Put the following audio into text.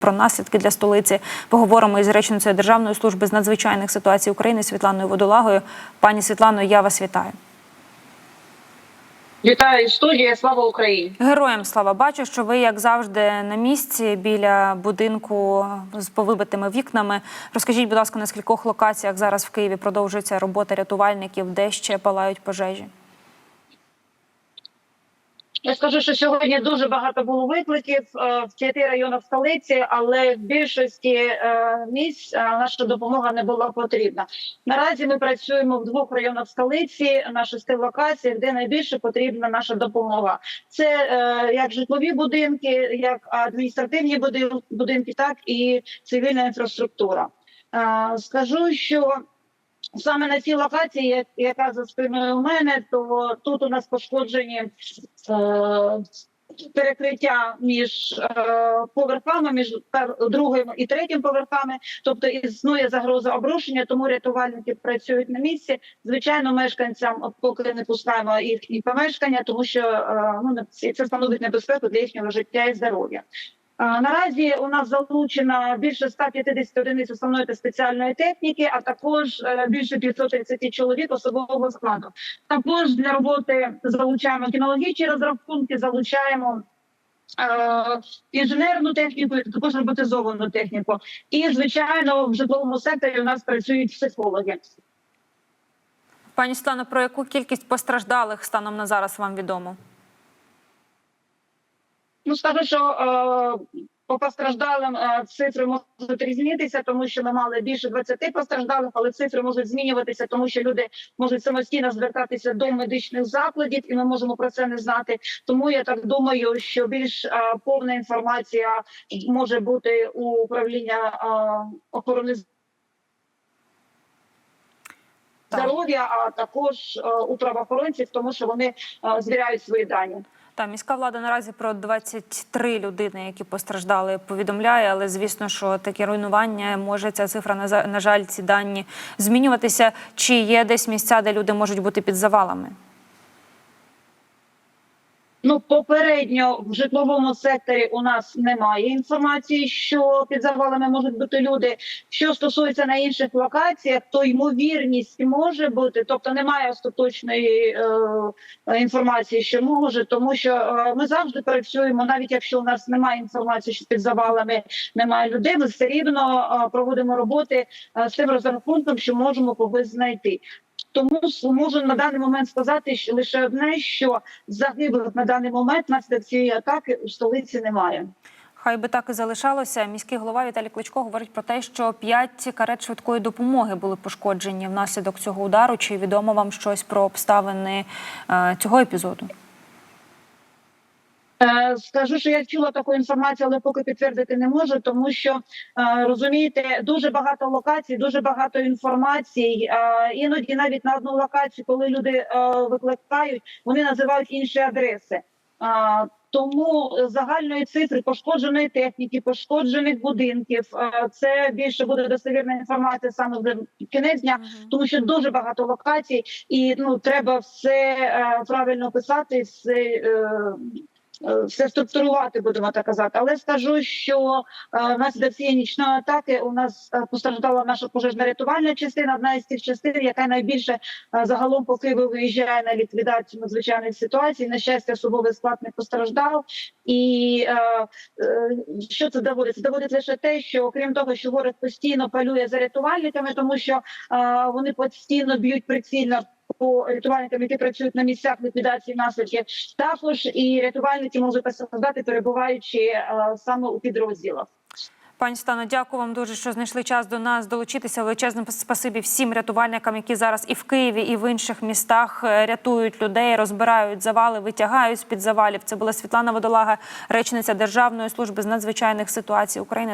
Про наслідки для столиці поговоримо із речницею Державної служби з надзвичайних ситуацій України Світланою Водолагою. Пані Світлано, я вас вітаю. Вітаю студія. Слава Україні! Героям слава бачу, що ви, як завжди, на місці біля будинку з повибитими вікнами. Розкажіть, будь ласка, на скількох локаціях зараз в Києві продовжується робота рятувальників, де ще палають пожежі? Я скажу, що сьогодні дуже багато було викликів е, в п'яти районах столиці, але в більшості е, місць е, наша допомога не була потрібна. Наразі ми працюємо в двох районах столиці на шести локаціях, де найбільше потрібна наша допомога. Це як житлові будинки, як адміністративні будинки, так і цивільна інфраструктура. Скажу, що Саме на цій локації, як- яка за спиною у мене, то тут у нас пошкоджені е, перекриття між е, поверхами, між другим і третім поверхами. Тобто існує загроза обрушення, тому рятувальники працюють на місці. Звичайно, мешканцям поки не пускаємо їхні помешкання, тому що е, ну це становить небезпеку для їхнього життя і здоров'я. Наразі у нас залучено більше 150 одиниць основної та спеціальної техніки, а також е, більше 530 чоловік особового складу. Також для роботи залучаємо кінологічні розрахунки, залучаємо. е, Інженерну техніку, також роботизовану техніку, і звичайно, в житловому секторі у нас працюють психологи. Пані Світлано, про яку кількість постраждалих станом на зараз вам відомо? Ну скажу, що е, по постраждалим е, цифри можуть різнитися, тому що ми мали більше 20 постраждалих, але цифри можуть змінюватися, тому що люди можуть самостійно звертатися до медичних закладів, і ми можемо про це не знати. Тому я так думаю, що більш е, повна інформація може бути у управління охорони. Здоров'я, а також е, у правоохоронців, тому що вони е, звіряють свої дані. Та міська влада наразі про 23 людини, які постраждали, повідомляє. Але звісно, що таке руйнування може ця цифра на жаль, ці дані змінюватися. Чи є десь місця, де люди можуть бути під завалами? Ну, попередньо в житловому секторі у нас немає інформації, що під завалами можуть бути люди. Що стосується на інших локаціях, то ймовірність може бути, тобто немає остаточної е, інформації, що може, тому що е, ми завжди працюємо, навіть якщо у нас немає інформації, що під завалами немає людей, ми все рівно е, проводимо роботи е, з тим розрахунком, що можемо когось знайти. Тому можу на даний момент сказати що лише одне, що загиблих на даний момент наслідок цієї атаки у столиці немає. Хай би так і залишалося. Міський голова Віталій Кличко говорить про те, що п'ять карет швидкої допомоги були пошкоджені внаслідок цього удару. Чи відомо вам щось про обставини е, цього епізоду? Е, Скажу, що я чула таку інформацію, але поки підтвердити не можу, тому що е, розумієте, дуже багато локацій, дуже багато інформації. Е, Іноді навіть на одну локацію, коли люди викликають, вони називають інші адреси. Тому загальної цифри пошкодженої техніки, пошкоджених будинків, це більше буде достовірна інформація саме вже в кінець дня, тому що дуже багато локацій, і ну треба все правильно писати, все. Е, все структурувати, будемо так казати. Але скажу, що е, внаслідок цієї нічної атаки у нас е, постраждала наша пожежна рятувальна частина, одна із тих частин, яка найбільше загалом по Києву виїжджає на ліквідацію надзвичайних ситуацій. На щастя, особовий склад не постраждав. І що це доводить? Це доводить лише те, що окрім того, що ворог постійно палює за рятувальниками, тому що вони постійно б'ють прицільно. По рятувальникам, які працюють на місцях ліквідації наслідків, також і рятувальники можуть постраждати, перебуваючи е, саме у підрозділах. Пані Стано, дякую вам дуже, що знайшли час до нас долучитися. Величезне спасибі всім рятувальникам, які зараз і в Києві, і в інших містах е, рятують людей, розбирають завали, витягають з під завалів. Це була Світлана Водолага, речниця Державної служби з надзвичайних ситуацій України.